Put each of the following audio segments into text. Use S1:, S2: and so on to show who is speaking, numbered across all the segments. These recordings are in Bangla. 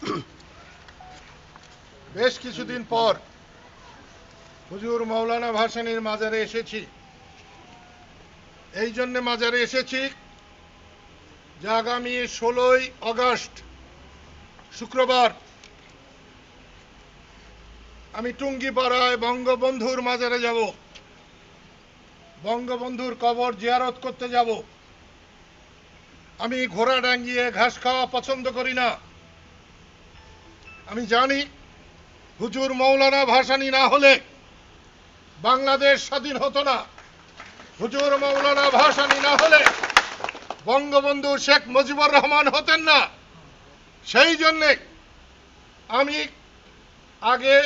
S1: বেশ কিছুদিন পর হুজুর মৌলানা ভাসানীর মাজারে এসেছি। এই জন্য মাজারে এসেছি যে আগামী ষোলোই আগস্ট শুক্রবার আমি টুঙ্গিপাড়ায় বঙ্গবন্ধুর মাজারে যাব। বঙ্গবন্ধুর কবর জিয়ারত করতে যাব। আমি ঘোড়া ডাঙ্গিয়ে ঘাস খাওয়া পছন্দ করি না। আমি জানি হুজুর মৌলানা ভাসানী না হলে বাংলাদেশ স্বাধীন হতো না। হুজুর মৌলানা ভাসানী না হলে বঙ্গবন্ধু শেখ মুজিবুর রহমান হতেন না। সেই জন্যে আমি আগে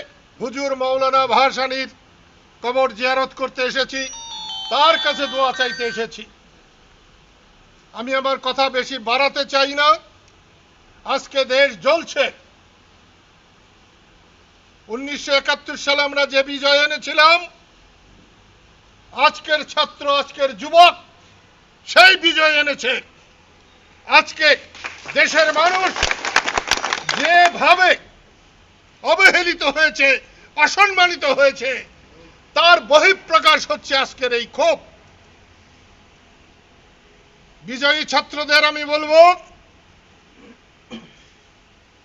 S1: হুজুর মৌলানা ভাসানীর কবর জিয়ারত করতে এসেছি, তার কাছে দোয়া চাইতে এসেছি। আমি আমার কথা বেশি বাড়াতে চাই না। আজকে দেশ জ্বলছে। উনিশশো একাত্তর সালে আমরা যে বিজয় এনেছিলাম, আজকের ছাত্র, আজকের যুবক, সেই বিজয় এনেছে। আজকে দেশের মানুষ যেভাবে অবহেলিত হয়েছে, অসম্মানিত হয়েছে, তার বহিঃপ্রকাশ হচ্ছে আজকের এই ক্ষোভ। বিজয়ী ছাত্রদের আমি বলব,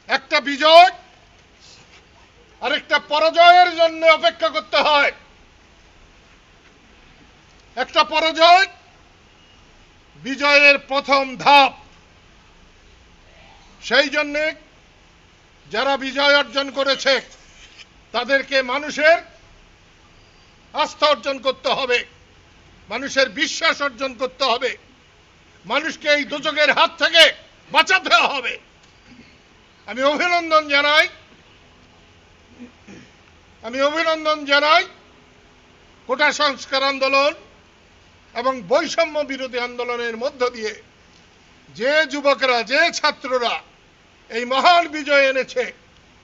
S1: একটা বিজয় পরাজয়ের জন্য অপেক্ষা করতে হয়। একটা পরাজয় বিজয়ের প্রথম ধাপ। সেই জন্যে যারা বিজয় অর্জন করেছে, তাদেরকে মানুষের আস্থা অর্জন করতে হবে, মানুষের বিশ্বাস অর্জন করতে হবে, মানুষকে এই দুচকের হাত থেকে বাঁচাতে হবে। আমি অভিনন্দন জানাই। আমি অভিনন্দন জানাই কোটা সংস্কার আন্দোলন এবং বৈষম্য বিরোধী আন্দোলনের মধ্য দিয়ে যে যুবকরা, যে ছাত্ররা এই মহান বিজয় এনেছে,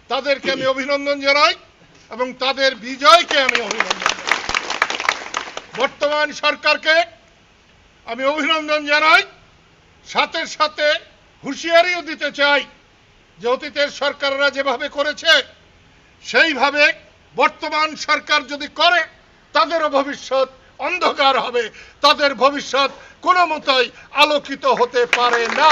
S1: তাদেরকে আমি অভিনন্দন জানাই এবং তাদের বিজয়কে আমি অভিনন্দন বর্তমান সরকারকে আমি অভিনন্দন জানাই। সাথে সাথে হুঁশিয়ারিও দিতে চাই যে অতীতের সরকাররা যেভাবে করেছে, সেইভাবে বর্তমান সরকার যদি করে, তাদেরও ভবিষ্যৎ অন্ধকার হবে। তাদের ভবিষ্যৎ কোনো মতোই আলোকিত হতে পারে না।